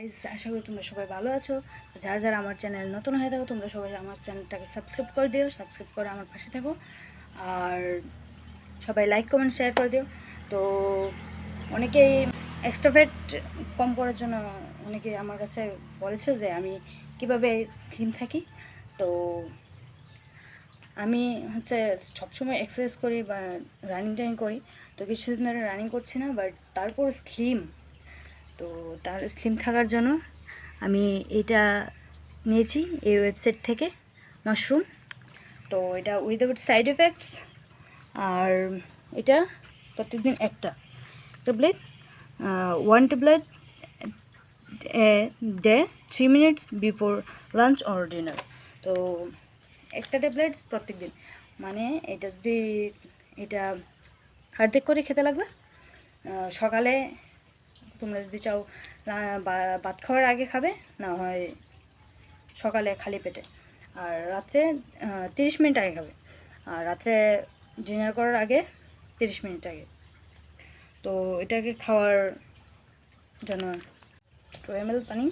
Guys আশা করি তোমরা সবাই ভালো আছো। যারা যারা আমার চ্যানেল নতুন হয়ে থাকো, তোমরা সবাই আমার চ্যানেলটাকে সাবস্ক্রাইব করে দিও সাবস্ক্রাইব করে আমার পাশে থাকো। আর সবাই লাইক কমেন্ট শেয়ার করে দিও। তো অনেকেই এক্সট্রা ফ্যাট কম করার জন্য অনেকে আমার কাছে বলেছে যে আমি কীভাবে স্লিম থাকি। তো আমি হচ্ছে সবসময় এক্সারসাইজ করি বা রানিং টাইম করি। তো কিছুদিন ধরে রানিং করছি না বাট তারপর স্লিম তো তার স্লিম থাকার জন্য আমি এটা নিয়েছি এই ওয়েবসাইট থেকে মাশরুম তো এটা উইদাউট সাইড এফেক্টস আর এটা প্রত্যেকদিন একটা tablet one tablet day three minutes before lunch or dinner তো একটা ট্যাবলেটস প্রত্যেক দিন মানে এটা যদি এটা হার্ডেক করে খেতে লাগবে সকালে তোমরা যদি চাও ভাত খাওয়ার আগে খাবে, না হয় সকালে খালি পেটে। আর রাত্রে তিরিশ মিনিট আগে খাবে। আর রাত্রে ডিনার করার আগে তিরিশ মিনিট আগে। তো এটাকে খাওয়ার জন্য টু এম পানি।